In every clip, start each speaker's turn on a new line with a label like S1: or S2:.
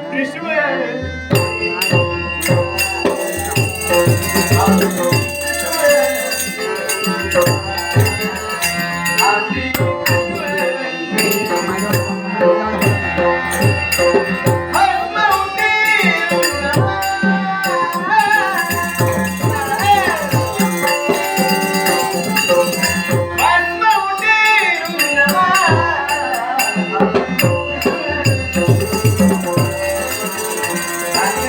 S1: विश्व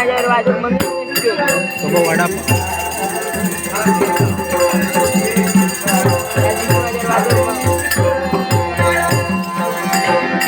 S1: माझ्यावर वाजून म्हणून
S2: वडापाव.